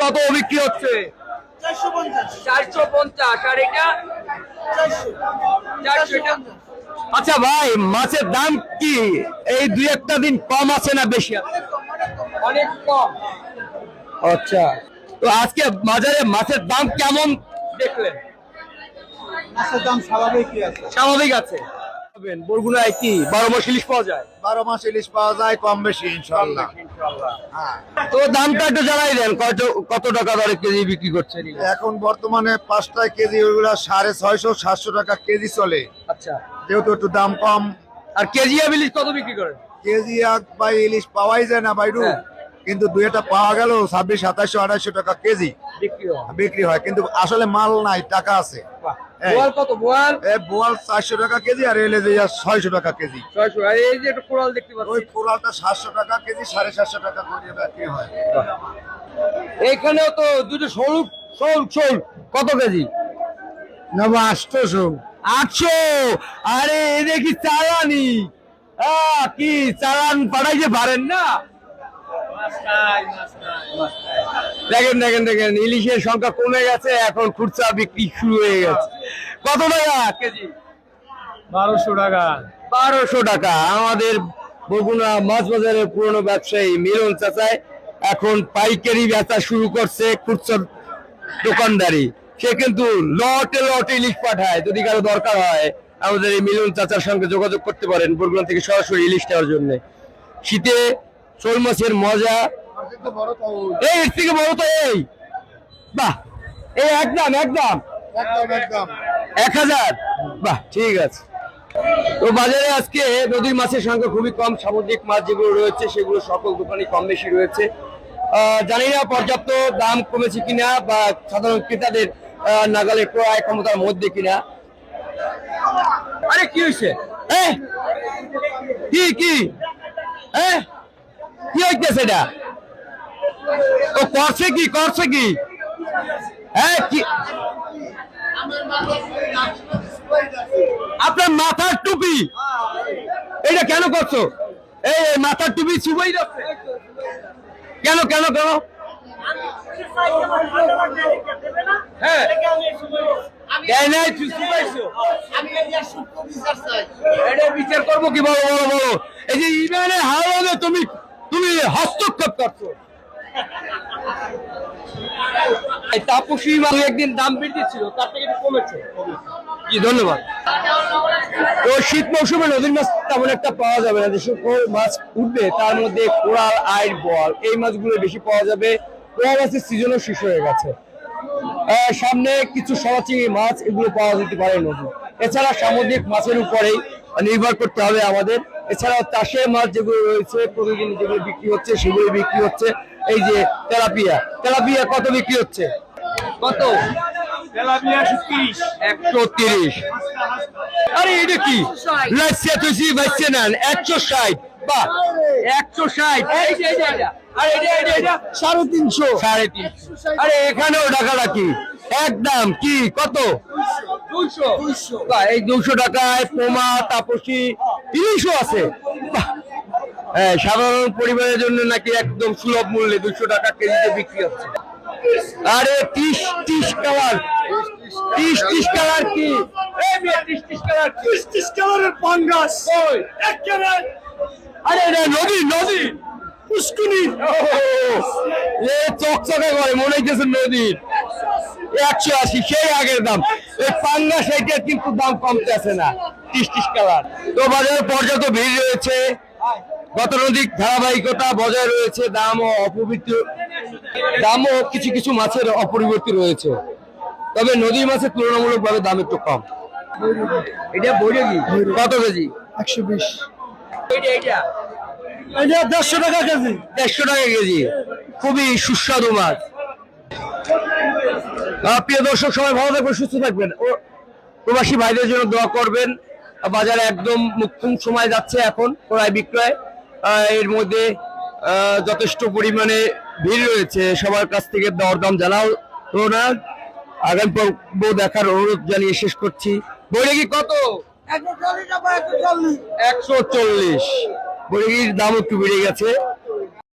কত বিক্রি হচ্ছে? চারশো পঞ্চাশ। আর এটা? চারশো। চারশো এটা? আচ্ছা ভাই মাছের দাম কি? এই দুই একটা দিন কম আছে না বেশি অনেক কম আচ্ছা। তো আজকে বাজারে মাছের দাম কেমন দেখলেন? মাছের দাম স্বাভাবিকই আছে। স্বাভাবিক আছে। বরগুনায় কি বারো মাস ইলিশ পাওয়া যায়? বারো মাস ইলিশ পাওয়া যায় কম বেশি ইনশাল্লাহ তো দামটা একটু জানাই দেন কত কত টাকা দরে কেজি বিক্রি করছেন এখন বর্তমানে পাঁচটায় কেজি ওইগুলা সাড়ে ছয়শো সাতশো টাকা কেজি চলে। আচ্ছা। যেহেতু একটু দাম কম। আর কেজি ইলিশ কত বিক্রি করেন? কেজি এক বাই ইলিশ পাওয়াই যায় না বাইরু হ্যাঁ। কিন্তু দুই একটা পাওয়া গেল ছাব্বিশ সাতাশশো আড়াইশো টাকা কেজি। বিক্রি হয়। কিন্তু আসলে মাল নাই টাকা আছে। বোয়াল কত বোয়াল? এ বোয়াল চারশো টাকা কেজি আর এলে যে ছয়শো টাকা কেজি। এই যে একটা কোরাল দেখতে ওই কোরালটা সাতশো টাকা কেজি সাড়ে সাতশো টাকা করে বিক্রি হয়। এইখানেও তো দুটো শোল শোল কত কেজি? নব আটশোশো আটশো? আরে এ দেখি চালানি। কি চালান পাঠাইতে পারেন না? দেখেন দেখেন দেখেন ইলিশের সংখ্যা কমে গেছে এখন খুচরা বিক্রি শুরু হয়ে গেছে। কত টাকা? কেজি? বারোশো টাকা। বারোশো টাকা। আমাদের বগুড়া মাছ বাজারের পুরনো ব্যবসায়ী মিলন চাচায় এখন পাইকারি বেচা শুরু করছে খুচরা দোকানদারি। সে কিন্তু লটে লটে ইলিশ পাঠায় যদি কারও দরকার হয়। আমাদের এই মিলন চাচার সঙ্গে যোগাযোগ করতে পারেন বরগুনা থেকে সরাসরি ইলিশ নেওয়ার জন্য। শীতে শোল মাছের মজা। এই, এর থেকে বড় তো এই। বাহ, এই একদম একদম। এক হাজার। বাহ, ঠিক আছে। তো বাজারে আজকে নদীর মাছের সংখ্যা খুবই কম, সামুদ্রিক মাছ যেগুলো রয়েছে, সেগুলো সকল দোকানে কম বেশি রয়েছে। জানি না পর্যাপ্ত দাম কমেছে কিনা বা সাধারণ ক্রেতাদের নাগালের ক্রয় ক্ষমতার মধ্যে কিনা। আরে, কি হয়েছে? হ্যাঁ? কি কি? হইতেছে এটা? ও করছে কি করছে কি? আপনার মাথার টুপি। এটা কেন করছ? এই মাথার টুপি চুবাই কেন কেন কেন? হ্যাঁ। বিচার করব কি? বলো বলো বলো। এই যে ইমানের হাওয়ালে তুমি তুমি হস্তক্ষেপ করছ। তাপসী মাল একদিন দাম বৃদ্ধি ছিল তার থেকে কমেছে। ধন্যবাদ। তো শীত মৌসুমে নদীর মাছ তেমন একটা পাওয়া যাবে না যে মাছ উঠবে তার মধ্যে কোরাল আইর বল এই মাছগুলো বেশি পাওয়া যাবে। কোয়া মাছের সিজনও শেষ হয়ে গেছে। সামনে কিছু সরা মাছ এগুলো পাওয়া যেতে পারে নদী এছাড়া সামুদ্রিক মাছের উপরেই নির্ভর করতে হবে আমাদের। এছাড়াও চাষের মাছ যেগুলো রয়েছে প্রতিদিন যেগুলো বিক্রি হচ্ছে সেগুলো বিক্রি হচ্ছে। এই যে তেলাপিয়া তেলাপিয়া কত বিক্রি হচ্ছে? কত? তিরিশ। একশো তিরিশ। আরে এটা কি? লাইসিয়া তুসি বাইসে নেন একশো ষাট। বাহ! একশো ষাট। এই যে এটা, এটা। এটা এটা এটা সাড়ে তিনশো। সাড়ে তিনশো। আরে এখানেও একদম কি? কত? দুইশো। এই দুশো টাকায় পোমা তাপসী তিনশো আছে। হ্যাঁ সাধারণ পরিবারের জন্য নাকি একদম সুলভ মূল্যে দুশো টাকা কেজিতে বিক্রি হচ্ছে। আরে ত্রিশ ত্রিশ কালার। ত্রিশ ত্রিশ কালার কি? ত্রিশ ত্রিশ কালার কালারের পাঙ্গাস আরে এটা নদী নদী। পুষ্কুনি। এ চকচকে করে মনে হইতেছে নদীর একশো আশি সেই আগের দাম। এই পাঙ্গা সেইটার কিন্তু দাম কমতেছে না ত্রিশ কালার। তো বাজারে পর্যাপ্ত ভিড় রয়েছে গতানুগতিক ধারাবাহিকতা বজায় রয়েছে দামও অপবিত্র দামও কিছু কিছু মাছের অপরিবর্তিত রয়েছে। তবে নদীর মাছের তুলনামূলকভাবে দাম একটু কম। এটা বৈরাগী কত কেজি? একশো বিশ। দেড়শো টাকা কেজি। দেড়শো টাকা কেজি। খুবই সুস্বাদু মাছ। প্রিয় দর্শক সবাই ভালো থাকবেন সুস্থ থাকবেন। ও প্রবাসী ভাইদের জন্য দোয়া করবেন। বাজারে একদম মুখ্যম সময় যাচ্ছে এখন ক্রয় বিক্রয়। এর মধ্যে যথেষ্ট পরিমাণে ভিড় রয়েছে। সবার কাছ থেকে দরদাম জানাও তো না আগামী পর্ব দেখার অনুরোধ জানিয়ে শেষ করছি। বৈরাগী কত? একশো চল্লিশ। বৈরাগীর দাম একটু বেড়ে গেছে।